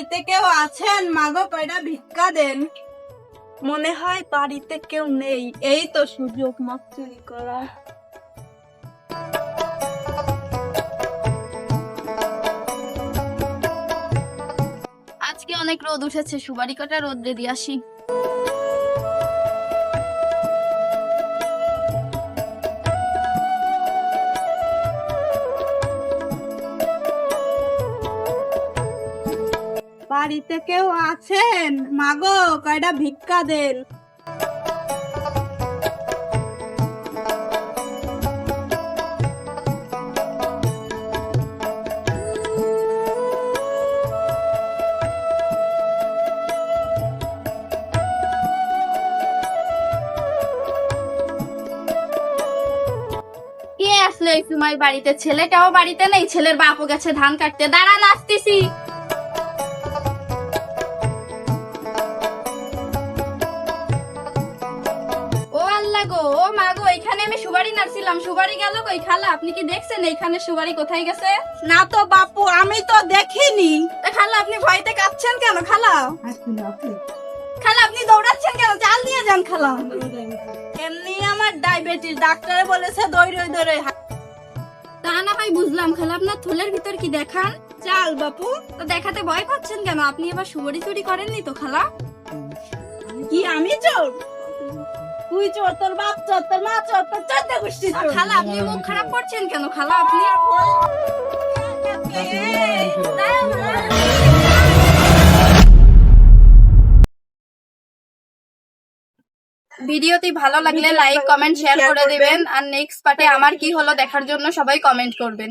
আছেন? মাগো কয়টা ভিক্ষা দেন? মনে হয় বাড়িতে কেউ নেই। এই তো সুযোগ মত চুরি করা আজকে অনেক রোদ উঠেছে। সুবারি কটা রোদ্রে দিয়ে আসি। বাড়িতে কেউ আছেন? মাগো কয়টা ভিক্ষা দেন। আসলো এই সময় বাড়িতে? ছেলেটাও বাড়িতে নেই, ছেলের বাপও গেছে, ধান কাটতে। দাঁড়ান, আসতেছি। আমি সুবারি নাড়ছিলাম। সুবারি গেল কই খালা? আপনি কি দেখছেন এইখানে সুবারি কোথায় গেছে? না তো বাপু আমি তো দেখিনি। খালা আপনি ভয়তে কাঁপছেন কেন খালা? খালা আপনি দৌড়াচ্ছেন কেন? চাল নিয়ে যান খালা। এমনি আমার ডায়াবেটিস ডাক্তারে বলেছে দৌড়ে দৌড়ে হা- তা না হয় বুঝলাম খালা আপনার থলের ভিতর কি দেখান? চাল বাপু। তো দেখাতে ভয় পাচ্ছেন কেন? আপনি এবার সুবড়ি চুরি করেননি তো খালা? কি আমি চোর? তুই চোর তোর বাপ চোর তোর মা চোর তোর চোদ্দ গোষ্ঠী খালা আপনি মুখ খারাপ করছেন কেন খালা আপনি? ভিডিওটি ভালো লাগলে লাইক কমেন্ট শেয়ার করে দিবেন। আর নেক্সট পার্টে আমার কি হলো দেখার জন্য সবাই কমেন্ট করবেন।